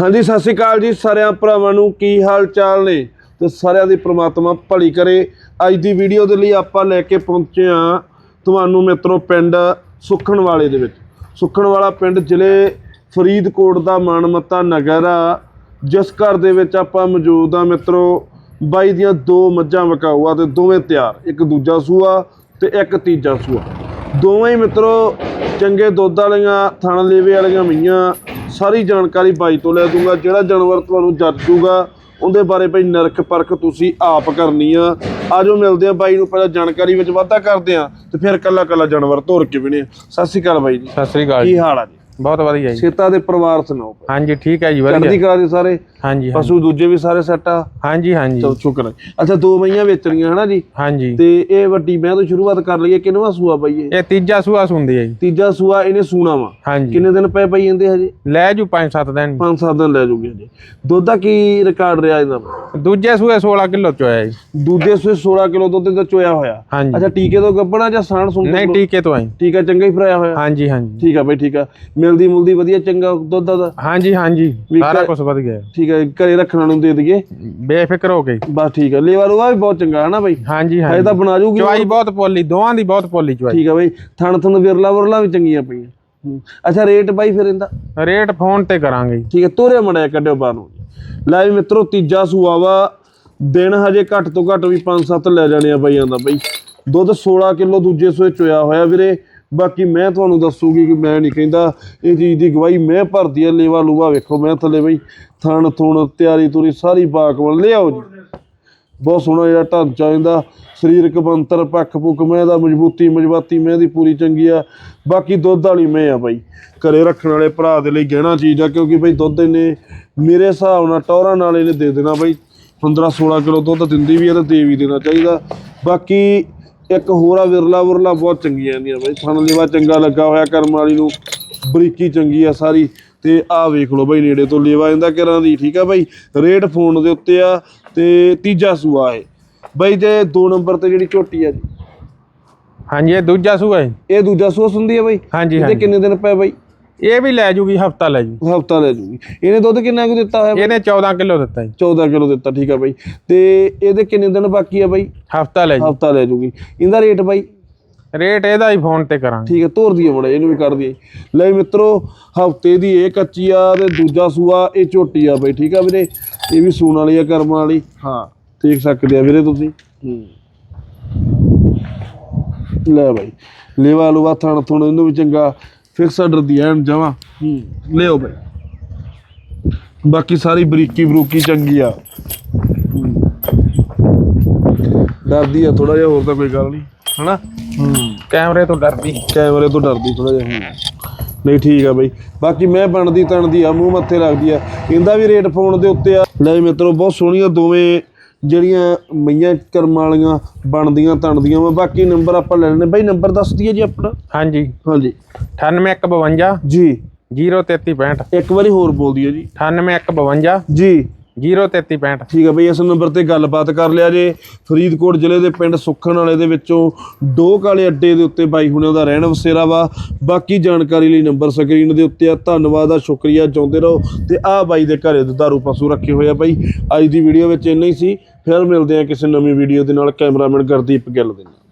ਹਾਂਜੀ, ਸਤਿ ਸ਼੍ਰੀ ਅਕਾਲ ਜੀ ਸਾਰਿਆਂ ਭਰਾਵਾਂ ਨੂੰ ਕੀ ਹਾਲ ਚਾਲ ਨੇ? ਤੇ ਸਾਰਿਆਂ ਦੀ ਪ੍ਰਮਾਤਮਾ ਭਲੀ ਕਰੇ। ਅੱਜ ਦੀ ਵੀਡੀਓ ਦੇ ਲਈ ਆਪਾਂ ਲੈ ਕੇ ਪਹੁੰਚੇ ਹਾਂ ਤੁਹਾਨੂੰ ਮਿੱਤਰੋ ਪਿੰਡ ਸੁਖਣ ਵਾਲੇ ਦੇ ਵਿੱਚ। ਸੁਖਣ ਵਾਲਾ ਪਿੰਡ ਜ਼ਿਲ੍ਹੇ ਫਰੀਦਕੋਟ ਦਾ ਮਾਨਮੱਤਾ ਨਗਰ ਆ। ਜਿਸ ਘਰ ਦੇ ਵਿੱਚ ਆਪਾਂ ਮੌਜੂਦ ਆ ਮਿੱਤਰੋ, ਬਾਈ ਦੀਆਂ ਦੋ ਮੱਝਾਂ ਵਕਾਊ ਆ ਤੇ ਦੋਵੇਂ ਤਿਆਰ। ਇੱਕ ਦੂਜਾ ਸੂਆ ਤੇ ਇੱਕ ਤੀਜਾ ਸੂਆ। ਦੋਵੇਂ ਹੀ ਮਿੱਤਰੋ ਚੰਗੇ ਦੁੱਧ ਵਾਲੀਆਂ ਥਣ ਲੇਵੇ ਵਾਲੀਆਂ ਮਈਆਂ ਸਾਰੀ ਜਾਣਕਾਰੀ ਬਾਈ ਤੋਂ ਲੈ ਦੂੰਗਾ। ਜਿਹੜਾ ਜਾਨਵਰ ਤੁਹਾਨੂੰ ਜੱਜੂਗਾ ਉਹਦੇ ਬਾਰੇ ਭਾਈ ਨਰਕ ਪਰਖ ਤੁਸੀਂ ਆਪ ਕਰਨੀ ਆ। ਆਜੋ ਮਿਲਦੇ ਆ ਬਾਈ ਨੂੰ ਪਹਿਲਾਂ ਜਾਣਕਾਰੀ ਵਿੱਚ ਵਾਧਾ ਕਰਦੇ ਆ ਤੇ ਫਿਰ ਕੱਲਾ ਕੱਲਾ ਜਾਨਵਰ ਧੋਰ ਕੇ ਵਿਨੇ ਸਤਿ ਸ਼੍ਰੀ ਅਕਾਲ ਬਾਈ ਜੀ। ਸਤਿ ਸ੍ਰੀ ਅਕਾਲ ਕੀ ਹਾਲ ਆ ਜੀ? ਬਹੁਤ ਵਧੀਆ ਜੀ। ਸੇਤਾ ਦੇ ਪਰਿਵਾਰ ਸੁਣਾਓ ਹਾਂਜੀ ਠੀਕ ਹੈ ਜੀ ਚੜ੍ਹਦੀ ਵਧੀਆ ਕਲਾ ਦੇ ਸਾਰੇ। ਹਾਂਜੀ ਹਾਂਜੀ। ਪਸ਼ੂ ਦੂਜੇ ਵੀ ਸਾਰੇ ਸੈੱਟ ਆ। ਹਾਂਜੀ ਹਾਂਜੀ। ਚਲੋ ਸ਼ੁਕਰ ਹੈ ਅੱਛਾ ਦੋ ਮਈਆਂ ਵੇਚਣੀਆਂ ਹਨਾ ਜੀ? ਹਾਂਜੀ। ਤੇ ਇਹ ਵੱਡੀ ਮੈਂ ਤੋਂ ਸ਼ੁਰੂਆਤ ਕਰ ਲਈਏ ਕਿੰਨਵਾ ਸੂਆ ਬਈ ਇਹ ਇਹ ਤੀਜਾ ਸੂਆ ਸੁੰਦੀ ਹੈ ਜੀ। ਤੀਜਾ ਸੂਆ ਇਹਨੇ ਸੂਣਾ ਵਾ। ਹਾਂਜੀ। ਕਿੰਨੇ ਦਿਨ ਪਏ ਪਈ ਜਾਂਦੇ ਹਜੇ? ਲੈ ਜੂ 5-7 ਦਿਨ। ਪੰਜ ਸੱਤ ਦਿਨ ਲੈ ਜੂਗੇ ਜੀ ਦੁੱਧ ਦਾ ਕੀ ਰਿਕਾਰਡ ਰਿਹਾ ਇਹਦਾ? ਦੂਜੇ ਸੂਏ 16 ਕਿਲੋ ਚੋਇਆ ਜੀ। ਦੂਜੇ ਸੂਏ 16 ਕਿਲੋ ਦੁੱਧ ਦਾ ਚੋਇਆ ਹੋਇਆ। ਹਾਂਜੀ। ਅੱਛਾ ਟੀਕੇ ਤੋਂ ਗੱਬਣਾ ਜਾਂ ਸਾਣ ਸੁਣ ਨਹੀਂ ਟੀਕੇ ਤੋਂ ਆਈ। ਠੀਕ ਆ ਚੰਗਾ ਹੀ ਫਰਾਇਆ ਹੋਇਆ। ਹਾਂਜੀ ਹਾਂਜੀ। ਠੀਕ ਆ ਬਈ ਠੀਕ ਆ। ਮਿਲਦੀ ਮੁਲਦੀ ਵਧੀਆ ਚੰਗਾ ਦੁੱਧ ਦਾ ਹਾਂਜੀ ਹਾਂਜੀ। ਵੀ ਸਾਰਾ ਘਰ- ਕੁਝ ਵਧ ਗਿਆ। ਠੀਕ ਆ ਘਰੇ ਰੱਖਣ ਨੂੰ ਦੇ ਦਈਏ। ਬੇਫਿਕਰ ਹੋ ਗਈ ਬਸ ਠੀਕ ਆ ਲੇਵਾ ਲੂਆ ਵੀ ਬਹੁਤ ਚੰਗਾ ਹੈ ਨਾ ਬਈ? ਹਾਂਜੀ ਹਜੇ ਹਾਂਜੀ। ਤਾਂ ਬਣਾ ਜੂਗੀ ਚਵਾਈ ਬਹੁਤ ਪੋਲੀ ਦੋਵਾਂ ਦੀ ਬਹੁਤ ਪੋਲੀ ਚਵਾਈ ਠੀਕ ਆ ਬਈ ਥਣ ਥਣ ਵਿਰਲਾ ਵਰਲਾ ਵੀ ਚੰਗੀਆਂ ਪਈਆਂ। ਹੂੰ। ਅੱਛਾ ਰੇਟ ਬਾਈ ਫਿਰ ਇਹਦਾ? ਰੇਟ ਫੋਨ ਤੇ ਕਰਾਂਗੇ। ਠੀਕ ਹੈ ਤੋਰੇ ਮੜਿਆ ਕੱਢਿਓ ਬਾਹਰ ਨੂੰ। ਲੈ ਵੀ ਮਿੱਤਰੋ ਤੀਜਾ ਸੂਆ ਵਾ। ਦਿਨ ਹਜੇ ਘੱਟ ਤੋਂ ਘੱਟ ਵੀ 5-7 ਲੈ ਜਾਣੇ ਆ ਬਈਆਂ ਦਾ ਬਈ। ਦੁੱਧ 16 ਕਿਲੋ ਦੂਜੇ ਸੂਏ ਚੋਇਆ ਹੋਇਆ ਵੀਰੇ। ਬਾਕੀ ਮੈਂ ਤੁਹਾਨੂੰ ਦੱਸੂਗੀ ਕਿ ਮੈਂ ਨਹੀਂ ਕਹਿੰਦਾ ਇਹ ਚੀਜ਼ ਦੀ ਗਵਾਹੀ ਮੈਂ ਭਰਦੀ ਆ, ਲੇਵਾ ਲੂਵਾ ਵੇਖੋ ਮੈਂ ਥੱਲੇ ਬਈ, ਥਣ ਥੁਣ, ਤਿਆਰੀ ਤੁਰੀ ਸਾਰੀ ਬਾਕਵਲ ਲਿਆਓ ਜੀ। ਬਹੁਤ ਸੋਹਣਾ ਜਿਹੜਾ ਢਾਂਚਾ ਇਹਦਾ, ਸਰੀਰਕ ਬੰਤਰ ਪੱਖ ਪੁੱਖ, ਮੈਂ ਦਾ ਮਜ਼ਬੂਤੀ, ਮਜਬਾਤੀ, ਮੈਂ ਦੀ ਪੂਰੀ ਚੰਗੀ ਆ। ਬਾਕੀ ਦੁੱਧ ਵਾਲੀ ਮੈਂ ਆ ਬਾਈ, ਘਰੇ ਰੱਖਣ ਵਾਲੇ ਭਰਾ ਦੇ ਲਈ ਗਹਿਣਾ ਚੀਜ਼ ਆ, ਕਿਉਂਕਿ ਬਈ ਦੁੱਧ ਇਹਨੇ ਮੇਰੇ ਹਿਸਾਬ ਨਾਲ ਟੌਰਾਂ ਨਾਲ ਇਹਨੇ ਦੇ ਦੇਣਾ ਬਾਈ। 15 16 ਕਿਲੋ ਦੁੱਧ ਦਿੰਦੀ ਵੀ ਆ ਤੇ ਦੇ ਵੀ ਦੇਣਾ ਚਾਹੀਦਾ। ਬਾਕੀ ਇੱਕ ਹੋਰ ਆ ਵਿਰਲਾ ਵਿਰਲਾ ਬਹੁਤ ਚੰਗੀਆਂ ਆਂਦੀਆਂ ਬਾਈ। ਥਣ ਲੇਵਾ ਚੰਗਾ ਲੱਗਾ ਹੋਇਆ ਕਰਮ ਵਾਲੀ ਨੂੰ। ਬਰੀਕੀ ਚੰਗੀ ਆ ਸਾਰੀ। ਤੇ ਆਹ ਵੇਖ ਲਓ ਬਾਈ ਨੇੜੇ ਤੋਂ ਲੇਵਾ ਇਹਦਾ ਕਿਰਾਂ ਦੀ ਠੀਕ ਆ ਬਾਈ? ਰੇਟ ਫੋਨ ਦੇ ਉੱਤੇ ਆ ਤੇ ਤੀਜਾ ਸੂਆ ਹੈ ਬਾਈ ਤੇ 2 ਨੰਬਰ ਤੇ ਜਿਹੜੀ ਝੋਟੀ ਆ ਜੀ। ਹਾਂਜੀ ਇਹ ਦੂਜਾ ਸੂਆ ਹੈ। ਇਹ ਦੂਜਾ ਸੂਆ ਹੁੰਦੀ ਆ ਬਾਈ? ਹਾਂਜੀ ਇਹਦੇ ਕਿੰਨੇ ਦਿਨ ਪਏ ਬਾਈ? ਇਹ ਵੀ ਲੈ ਜੂਗੀ ਹਫਤਾ ਲੈ ਜੂ ਹਫਤਾ ਲੈ ਜੂਗੀ। ਇਹਨੇ ਦੁੱਧ ਕਿੰਨਾ ਕੁ ਦਿੱਤਾ ਹੋਇਆ? ਇਹਨੇ 14 ਕਿਲੋ ਦਿੱਤਾ ਜੀ। 14 ਕਿਲੋ ਦਿੱਤਾ ਠੀਕ ਆ ਬਾਈ। ਤੇ ਇਹਦੇ ਕਿੰਨੇ ਦਿਨ ਬਾਕੀ ਆ ਬਾਈ? ਹਫਤਾ ਲੈ ਜੂ ਹਫਤਾ ਲੈ ਜੂਗੀ। ਇਹਦਾ ਰੇਟ ਬਾਈ? ਰੇਟ ਇਹਦਾ ਹੀ ਫੋਨ ਤੇ ਕਰਾਂਗੇ। ਠੀਕ ਹੈ ਤੋਰ ਦਈਏ ਬੜਾ ਇਹਨੂੰ ਵੀ ਕਰ ਦਈਏ। ਲੈ ਮਿੱਤਰੋ ਹਫ਼ਤੇ ਦੀ ਇਹ ਕੱਚੀ ਆ ਤੇ ਦੂਜਾ ਸੂਆ ਇਹ ਝੋਟੀ ਆ ਬਾਈ ਠੀਕ ਆ ਵੀਰੇ? ਇਹ ਵੀ ਸੂਣ ਵਾਲੀ ਆ ਕਰਮਾਂ ਵਾਲੀ। ਹਾਂ। ਦੇਖ ਸਕਦੇ ਆ ਵੀਰੇ ਤੁਸੀਂ? ਲੈ ਬਾਈ ਲੇਵਾ ਲੂਵਾ ਥਣ ਥੁਣ ਇਹਨੂੰ ਵੀ ਚੰਗਾ ਫਿਕਸ ਆਰਡਰ ਦੀ ਐਨ ਜਮਾ। ਹੂੰ ਲਿਓ ਬਾਈ। ਬਾਕੀ ਸਾਰੀ ਬਰੀਕੀ ਬਰੂਕੀ ਚੰਗੀ ਆ। ਡਰਦੀ ਆ ਥੋੜਾ ਜਿਹਾ ਹੋਰ ਤਾਂ ਕੋਈ ਗੱਲ ਨਹੀਂ। ਹਨਾ? ਹੂੰ ਕੈਮਰੇ ਤੋਂ ਡਰਦੀ। ਕੈਮਰੇ ਤੋਂ ਡਰਦੀ ਥੋੜਾ ਜਿਹਾ ਨਹੀਂ ਠੀਕ ਆ ਬਈ। ਬਾਕੀ ਮੈਂ ਬਣਦੀ ਤਣਦੀ ਆ ਮੂੰਹ ਮੱਥੇ ਲੱਗਦੀ ਆ। ਇਹਦਾ ਵੀ ਰੇਟ ਫੋਨ ਦੇ ਉੱਤੇ ਆ। ਲੈ ਮਿੱਤਰੋ ਬਹੁਤ ਸੋਹਣੀਆਂ ਦੋਵੇਂ ਜਿਹੜੀਆਂ ਮਈਆਂ ਕਰਮਾਂ ਵਾਲੀਆਂ ਬਣਦੀਆਂ ਤਣਦੀਆਂ ਵਾ ਬਾਕੀ ਨੰਬਰ ਆਪਾਂ ਲੈ ਲੈਣੇ ਬਈ ਨੰਬਰ ਦੱਸ ਦਈਏ ਜੀ ਆਪਣਾ। ਹਾਂਜੀ। ਹਾਂਜੀ। 9852 ਜੀ। 03365 ਇੱਕ ਵਾਰੀ ਹੋਰ ਬੋਲ ਦਈਏ ਜੀ। 9852 ਜੀ। 03365 ਠੀਕ ਆ ਬਈ, ਇਸ ਨੰਬਰ ਤੇ ਗੱਲਬਾਤ ਕਰ ਲਿਆ ਜੇ। ਫਰੀਦਕੋਟ ਜ਼ਿਲ੍ਹੇ ਦੇ ਪਿੰਡ ਸੁੱਖਣ ਵਾਲੇ ਦੇ ਵਿੱਚੋਂ ਡੋਕ ਵਾਲੇ ਅੱਡੇ ਦੇ ਉੱਤੇ ਬਾਈ ਹੁਣਿਆਂ ਦਾ ਰਹਿਣ ਵਸੇਰਾ ਵਾ। ਬਾਕੀ ਜਾਣਕਾਰੀ ਲਈ ਨੰਬਰ ਸਕਰੀਨ ਦੇ ਉੱਤੇ ਆ। ਧੰਨਵਾਦ ਆ, ਸ਼ੁਕਰੀਆ, ਚਾਹੁੰਦੇ ਰਹੋ। ਤੇ ਆ ਬਾਈ ਦੇ ਘਰੇ ਦੁਧਾਰੂ ਪਸ਼ੂ ਰੱਖੇ ਹੋਏ ਆ ਬਾਈ। ਅੱਜ ਦੀ ਵੀਡੀਓ ਵਿੱਚ ਇੰਨਾ ਹੀ ਸੀ। ਫਿਰ ਮਿਲਦੇ ਆ ਕਿਸੇ ਨਵੀਂ ਵੀਡੀਓ ਦੇ ਨਾਲ। ਕੈਮਰਾਮੈਨ ਗੁਰਦੀਪ ਗਿੱਲ ਦੇ ਨਾਲ।